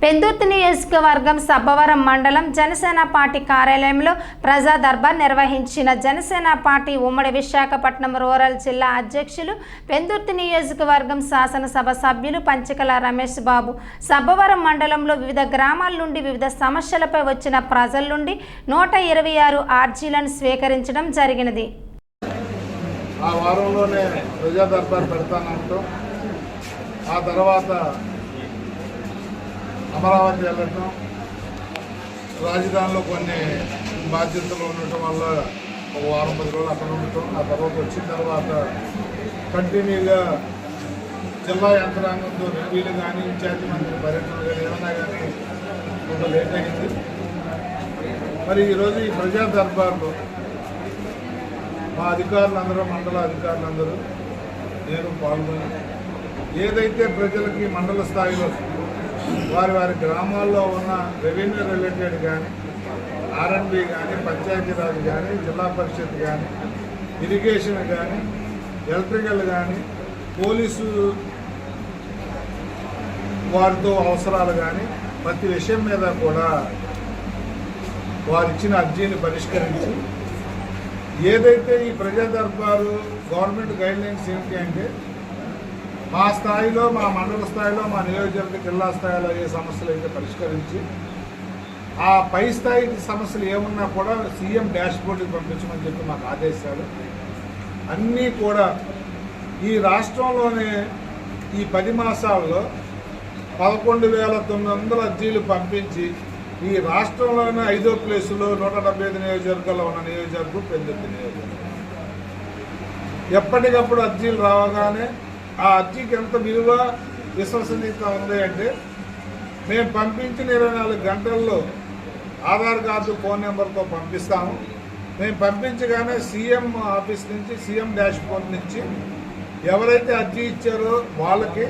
పెందుర్తి నియోజకవర్గం సబ్బవరం మండలం జనసేన పార్టీ కార్యాలయంలో ప్రజా దర్బార్ నిర్వహించిన జనసేన పార్టీ ఉమ్మడి విశాఖపట్నం రూరల్ జిల్లా అధ్యక్షులు పెందుర్తి నియోజకవర్గం శాసనసభ సభ్యులు పంచకల రమేష్ బాబు. సబ్బవరం మండలంలో వివిధ గ్రామాల నుండి వివిధ సమస్యలపై వచ్చిన ప్రజల నుండి నూట ఇరవై ఆరు ఆర్జీలను స్వీకరించడం జరిగినది. ఆ వారంలోనే ప్రజా దర్బార్ పెడతానంటూ ఆ తర్వాత అమరావతి వెళ్ళటం రాజధానిలో కొన్ని బాధ్యతలు ఉండటం వల్ల ఒక వారం పది రోజులు అక్కడ ఉండటం ఆ తర్వాత వచ్చిన తర్వాత కంటిన్యూగా జిల్లా యంత్రాంగంతో రివ్యూలు కానీ ఇన్ఛార్జి మంత్రి పర్యటనలు కానీ ఏమన్నా కానీ కొంత లేట్ అయింది మరి ఈరోజు ఈ ప్రజా దర్బార్లో మా అధికారులందరూ మండల అధికారులందరూ నేను పాల్గొని ఏదైతే ప్రజలకి మండల స్థాయిలో వారి వారి గ్రామాల్లో ఉన్న రెవెన్యూ రిలేటెడ్ కానీ ఆర్ఎండ్బి కానీ పంచాయతీరాజ్ కానీ జిల్లా పరిషత్ కానీ ఇరిగేషన్ కానీ ఎలక్ట్రికల్ కానీ పోలీసు వారితో అవసరాలు కానీ ప్రతి విషయం మీద కూడా వారు ఇచ్చిన అర్జీని పరిష్కరించి ఏదైతే ఈ ప్రజా దర్బారు గవర్నమెంట్ గైడ్ లైన్స్ ఏమిటి అంటే మా స్థాయిలో మా మండల స్థాయిలో మా నియోజకవర్గ జిల్లా స్థాయిలో ఏ సమస్యలు అయితే పరిష్కరించి ఆ పై స్థాయి సమస్యలు ఏమున్నా కూడా సీఎం డాష్ బోర్డుకి పంపించమని చెప్పి మాకు ఆదేశాలు. అన్నీ కూడా ఈ రాష్ట్రంలోనే ఈ పది మాసాల్లో పదకొండు వేల తొమ్మిది వందల అర్జీలు పంపించి ఈ రాష్ట్రంలోనే ఐదో ప్లేసులో నూట డెబ్బై ఐదు నియోజకవర్గాల్లో ఉన్న నియోజకవర్గం పెందుతుంది నియోజకవర్గం. ఎప్పటికప్పుడు అర్జీలు రావగానే ఆ అర్జీకి ఎంత విలువ విశ్వసనీయత ఉంది అంటే మేము పంపించిన ఇరవై నాలుగు గంటల్లో ఆధార్ కార్డు ఫోన్ నెంబర్తో పంపిస్తాము. మేము పంపించగానే సీఎం ఆఫీస్ నుంచి సీఎం డాష్ బోర్డ్ నుంచి ఎవరైతే అర్జీ ఇచ్చారో వాళ్ళకి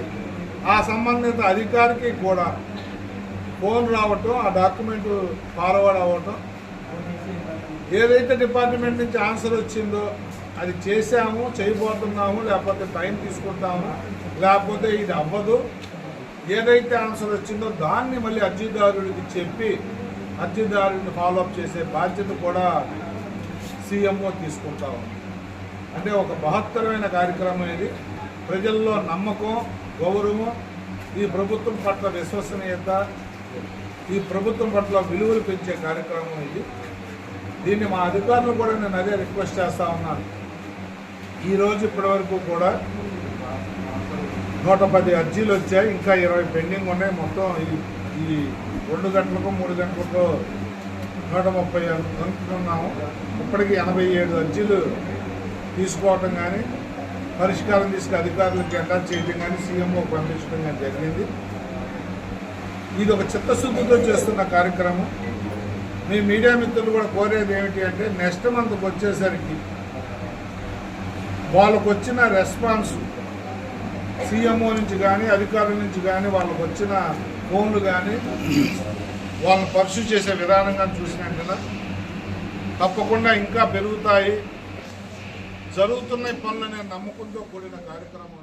ఆ సంబంధిత అధికారికి కూడా ఫోన్ రావటం ఆ డాక్యుమెంట్ ఫార్వర్డ్ అవ్వటం. ఏదైతే డిపార్ట్మెంట్ నుంచి ఆన్సర్ వచ్చిందో అది చేసాము చేయబోతున్నాము లేకపోతే టైం తీసుకుంటాము లేకపోతే ఇది అవ్వదు. ఏదైతే ఆన్సర్ వచ్చిందో దాన్ని మళ్ళీ అర్జీదారుడికి చెప్పి అర్జీదారుడిని ఫాలోఅప్ చేసే బాధ్యత కూడా సీఎంఓ తీసుకుంటాము అంటే ఒక మహత్తరమైన కార్యక్రమం ఇది. ప్రజల్లో నమ్మకం గౌరవం ఈ ప్రభుత్వం పట్ల విశ్వసనీయత ఈ ప్రభుత్వం పట్ల విలువలు పెంచే కార్యక్రమం ఇది. దీన్ని మా అధికారులు కూడా నేను అదే రిక్వెస్ట్ చేస్తా ఉన్నాను. ఈరోజు ఇప్పటి వరకు కూడా నూట పది అర్జీలు వచ్చాయి. ఇంకా ఇరవై పెండింగ్ ఉన్నాయి. మొత్తం ఈ ఈ రెండు గంటలకు మూడు గంటలకు నూట ముప్పై అనుకున్నాము ఇప్పటికి ఎనభై ఏడు అర్జీలు తీసుకోవటం కానీ పరిష్కారం తీసుకు అధికారులకు అటాచ్ చేయడం కానీ సీఎంఓ పంపించడం కానీ జరిగింది. ఇది ఒక చిత్తశుద్ధితో చేస్తున్న కార్యక్రమం. మీ మీడియా మిత్రులు కూడా కోరేది ఏమిటి అంటే నెక్స్ట్ మంత్కి వచ్చేసరికి వాళ్ళకు వచ్చిన రెస్పాన్స్ సీఎంఓ నుంచి కానీ అధికారుల నుంచి కానీ వాళ్ళకు వచ్చిన ఫోన్లు కానీ వాళ్ళని పర్సూ చేసే విధానంగా చూసినట్టుగా తప్పకుండా ఇంకా పెరుగుతాయి. జరుగుతున్న పనులనే నమ్మకంతో కూడిన కార్యక్రమం